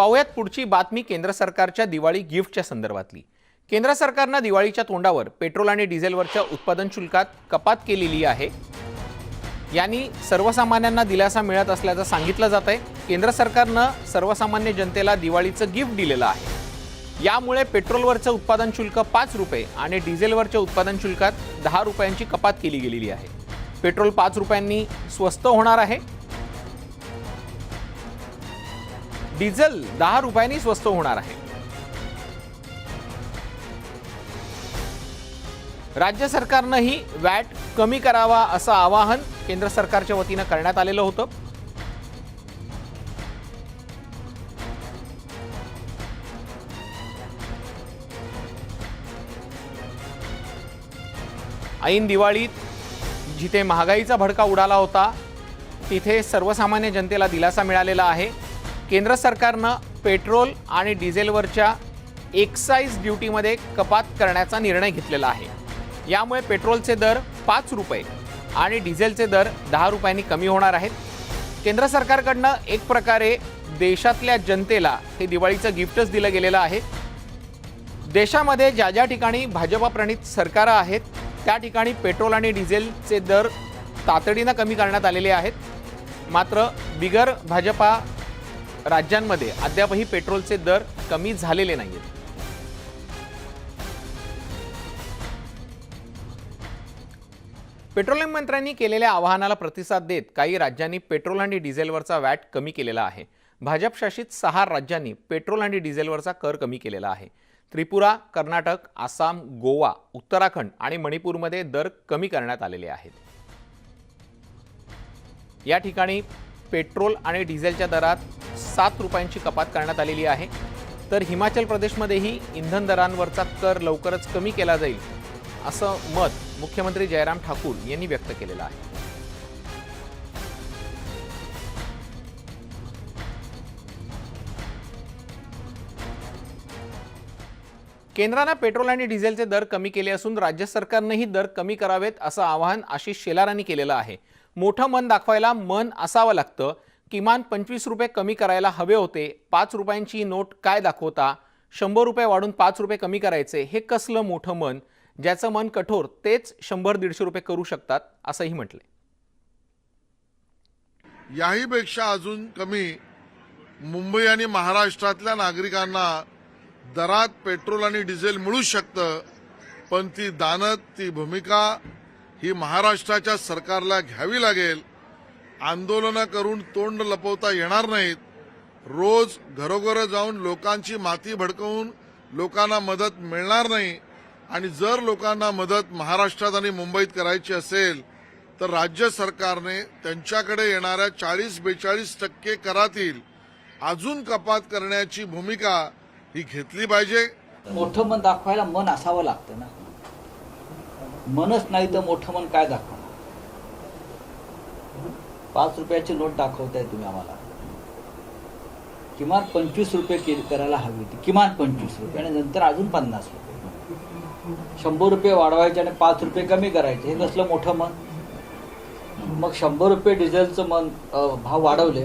पाहुयात पुढची बातमी केंद्र सरकारच्या दिवाळी गिफ्टच्या संदर्भातली. केंद्र सरकारनं दिवाळीच्या तोंडावर पेट्रोल आणि डिझेलवरच्या उत्पादन शुल्कात कपात केलेली आहे. यांनी सर्वसामान्यांना दिलासा मिळत असल्याचं सांगितलं जात आहे केंद्र सरकारनं सर्वसामान्य जनतेला दिवाळीचं गिफ्ट दिलेलं आहे. यामुळे पेट्रोलवरचं उत्पादन शुल्क पाच रुपये आणि डिझेलवरच्या उत्पादन शुल्कात दहा रुपयांची कपात केली गेलेली आहे. पेट्रोल पाच रुपयांनी स्वस्त होणार आहे. डिझेल दहा रुपयांनी स्वस्त होणार आहे. राज्य सरकारनंही वॅट कमी करावा असं आवाहन केंद्र सरकारच्या वतीनं करण्यात आलेलं होतं. ऐन दिवाळीत जिथे महागाईचा भडका उडाला होता तिथे सर्वसामान्य जनतेला दिलासा मिळालेला आहे. केंद्र सरकारनं पेट्रोल आणि डिझेलवरच्या एक्साईज ड्युटीमध्ये कपात करण्याचा निर्णय घेतलेला आहे. यामुळे पेट्रोलचे दर पाच रुपये आणि डिझेलचे दर दहा रुपयांनी कमी होणार आहेत. केंद्र सरकारकडनं एक प्रकारे देशातल्या जनतेला हे दिवाळीचं गिफ्टच दिलं गेलेलं आहे. देशामध्ये ज्या ज्या ठिकाणी भाजपाप्रणित सरकारं आहेत त्या ठिकाणी पेट्रोल आणि डिझेलचे दर तातडीनं कमी करण्यात आलेले आहेत. मात्र बिगर भाजपा राज्यांमध्ये अद्यापही पेट्रोलचे दर कमी झालेले नाही आहेत पेट्रोलियम मंत्र्यांनी केलेल्या आवाहनाला प्रतिसाद देत काही राज्यांनी पेट्रोल आणि डिझेलवरचा वॅट कमी केलेला आहे. भाजपशासित सहा राज्यांनी पेट्रोल आणि डिझेलवरचा कर कमी केलेला आहे. त्रिपुरा कर्नाटक आसाम गोवा उत्तराखंड आणि मणिपूरमध्ये दर कमी करण्यात आलेले आहेत. या ठिकाणी पेट्रोल आणि डिझेलच्या दरात सात रुपयांची कपात करण्यात आलेली आहे. तर हिमाचल प्रदेशमध्येही इंधन दरांवरचा कर लवकरच कमी केला जाईल असं मत मुख्यमंत्री जयराम ठाकूर यांनी व्यक्त केलेलं आहे. केंद्रानं पेट्रोल आणि डिझेलचे दर कमी केले असून राज्य सरकारनंही दर कमी करावेत असं आवाहन आशिष शेलारांनी केलेलं आहे. मोठं मन दाखवायला मन असावं लागतं किमान पंचवीस रुपये कमी करायला हवे होते. पाच रुपयांची नोट काय दाखवता? शंभर रुपये वाढून पाच रुपये कमी करायचे हे कसलं मोठं मन? ज्याचं मन कठोर तेच शंभर दीडशे रुपये करू शकतात असंही म्हटलंय. याहीपेक्षा अजून कमी मुंबई आणि महाराष्ट्रातल्या नागरिकांना दरात पेट्रोल आणि डिझेल मिळू शकतं पण ती दानत ती भूमिका ही महाराष्ट्राच्या सरकारला घ्यावी लागेल आंदोलनं करून तोंड लपवता येणार नाहीत. रोज घरोघर जाऊन लोकांची माती भडकवून लोकांना मदत मिळणार नाही. आणि जर लोकांना मदत महाराष्ट्रात आणि मुंबईत करायची असेल तर राज्य सरकारने त्यांच्याकडे येणाऱ्या चाळीस बेचाळीस टक्के करातील अजून कपात करण्याची भूमिका ही घेतली पाहिजे. मोठं मन दाखवायला मन असावं लागतं ना. मनच नाही तर मोठं मन काय दाखवा पाच रुपयाची नोट दाखवताय तुम्ही आम्हाला. किमान पंचवीस रुपये केली करायला हवी होती. किमान पंचवीस रुपये आणि नंतर अजून पन्नास रुपये. शंभर रुपये वाढवायचे आणि पाच रुपये कमी करायचे. हे कसलं मोठं मन? मग शंभर रुपये डिझेलचं मन भाव वाढवले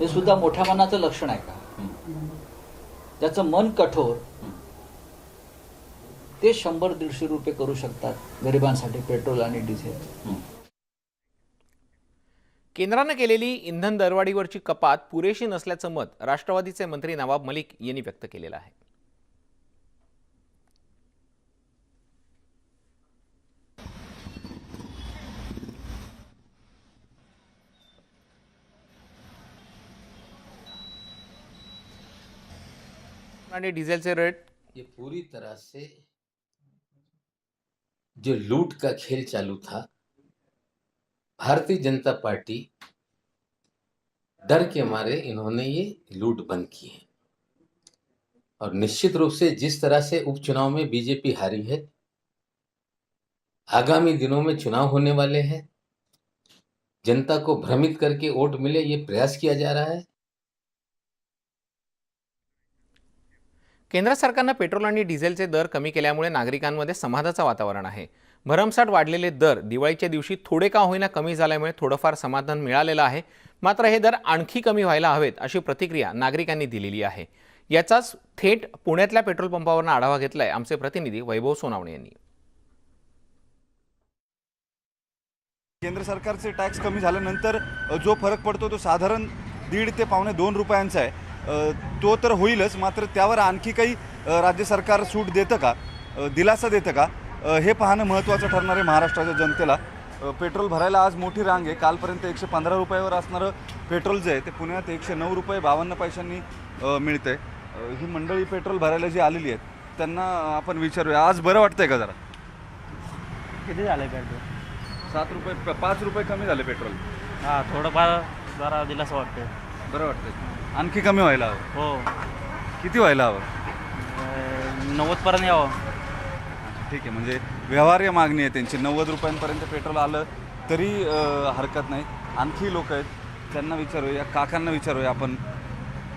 हे सुद्धा मोठ्या मनाचं लक्षण आहे का? ज्याचं मन कठोर ते शंभर दीडशे रुपये करू शकतात गरिबांसाठी पेट्रोल आणि डिझेल. केंद्रानं केलेली इंधन दरवाढीवरची कपात पुरेशी नसल्याचं मत राष्ट्रवादीचे मंत्री नवाब मलिक यांनी व्यक्त केलेलं आहे. आणि डिझेलचे रेट? ये पूरी तरह से जो लूट का खेल चालू था भारतीय जनता पार्टी डर के मारे इन्होंने ये लूट बंद की है। और निश्चित रूप से जिस तरह से उपचुनाव में बीजेपी हारी है आगामी दिनों में चुनाव होने वाले हैं जनता को भ्रमित करके वोट मिले ये प्रयास किया जा रहा है। केंद्र सरकारनं पेट्रोल आणि डिझेलचे दर कमी केल्यामुळे नागरिकांमध्ये समाधाचं वातावरण आहे. भरमसाठ वाढलेले दर दिवाळीच्या दिवशी थोडे का होईना कमी झाल्यामुळे थोडंफार समाधान मिळालेलं आहे. मात्र हे दर आणखी कमी व्हायला हवेत अशी प्रतिक्रिया नागरिकांनी दिलेली आहे. याचाच थेट पुण्यातल्या पेट्रोल पंपावरून आढावा घेतलाय आमचे प्रतिनिधी वैभव सोनावणे यांनी. केंद्र सरकारचे टॅक्स कमी झाल्यानंतर जो फरक पडतो तो साधारण दीड ते पावणे दोन रुपयांचा आहे. तो तर होईलच मात्र त्यावर आणखी काही राज्य सरकार सूट देतं का? दिलासा देतं का? हे पाहणं महत्त्वाचं ठरणार आहे महाराष्ट्राच्या जनतेला. पेट्रोल भरायला आज मोठी रांग आहे. कालपर्यंत एकशे पंधरा रुपयावर असणारं पेट्रोल जे आहे ते पुण्यात एकशे नऊ रुपये बावन्न पैशांनी अ, ही मंडळी पेट्रोल भरायला जी आलेली आहेत त्यांना आपण विचारूया. आज बरं वाटतंय का जरा? किती झालं पेट्रोल? सात रुपये पाच रुपये कमी झाले पेट्रोल. हां थोडंफार जरा दिलासा वाटते बरं वाटतंय. आणखी कमी व्हायला हवं? हो. किती व्हायला हवं? नव्वदपर्यंत यावं. ठीक आहे म्हणजे व्यवहार्य मागणी आहे त्यांची. नव्वद रुपयांपर्यंत पेट्रोल आलं तरी हरकत नाही. आणखी लोक आहेत त्यांना विचारूया काकांना विचारूया आपण.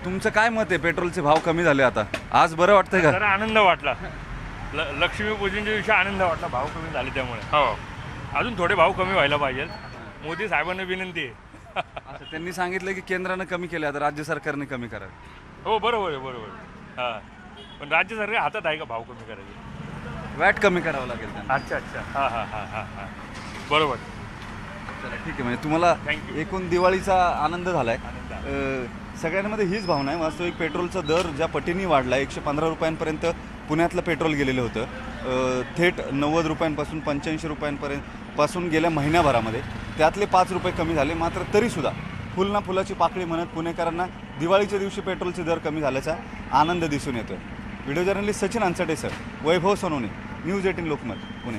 तुमचं काय मत आहे? पेट्रोलचे भाव कमी झाले आता. आज बरं वाटतंय का? जरा आनंद वाटला. ल लक्ष्मीपूजनच्या दिवशी आनंद वाटला. भाव कमी झाले त्यामुळे. हो. अजून थोडे भाव कमी व्हायला पाहिजेत. मोदी साहेबांना विनंती आहे. असं त्यांनी सांगितलं की केंद्रानं कमी केले आता राज्य सरकारने कमी करावे. हो बरोबर आहे बरोबर. हां. पण राज्य सरकार हातात आहे का भाव कमी करायचे? वॅट कमी करावं लागेल त्यांना. अच्छा अच्छा. हां हां हां हां हां. बरोबर. चला, ठीक आहे. म्हणजे तुम्हाला Thank you. एकूण दिवाळीचा आनंद झालाय. आनंद अ, सगळ्यांमध्ये हीच भावना आहे. वास्तविक पेट्रोलचा दर ज्या पटीने वाढला एकशे पंधरा रुपयांपर्यंत पुण्यातलं पेट्रोल गेलेलं होतं. अ, थेट नव्वद रुपयांपासून पंच्याऐंशी रुपयांपर्यंत पासून गेल्या महिन्याभरामध्ये. त्यातले पाच रुपये कमी झाले. मात्र तरीसुद्धा फुल ना फुलाची पाकळी म्हणत पुणेकरांना दिवाळीच्या दिवशी पेट्रोलचे दर कमी झाल्याचा आनंद दिसून येतोय. Video journalist Sachin Anchate sir Vaibhav Sonawane news eighteen Lokmat Pune